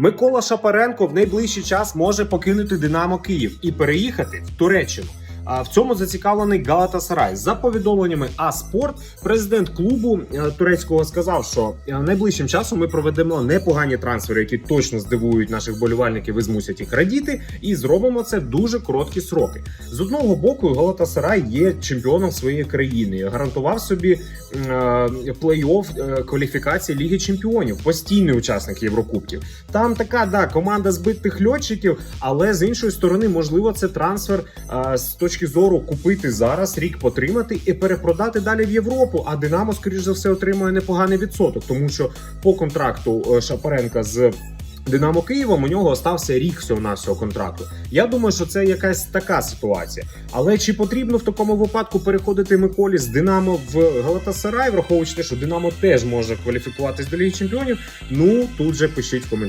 Микола Шапаренко в найближчий час може покинути Динамо Київ і переїхати в Туреччину. А в цьому зацікавлений Галатасарай. За повідомленнями А-Спорт, президент клубу е, турецького сказав, що е, найближчим часом ми проведемо непогані трансфери, які точно здивують наших болівальників і змусять їх радіти, і зробимо це в дуже короткі сроки. З одного боку, Галатасарай є чемпіоном своєї країни, гарантував собі е, плей-офф кваліфікації Ліги Чемпіонів, постійний учасник Єврокубків. Там така да команда збитих льотчиків, але з іншої сторони, можливо, це трансфер з точки зору купити зараз, рік потримати і перепродати далі в Європу. А Динамо, скоріш за все, отримує непоганий відсоток, тому що по контракту е, Шапаренка з. Динамо Києвом у нього остався рік всього навсього контракту. Я думаю, що це якась така ситуація. Але чи потрібно в такому випадку переходити Миколі з Динамо в Галатасарай, враховуючи те, що Динамо теж може кваліфікуватись до Ліги Чемпіонів? Ну тут же пишіть коментарі.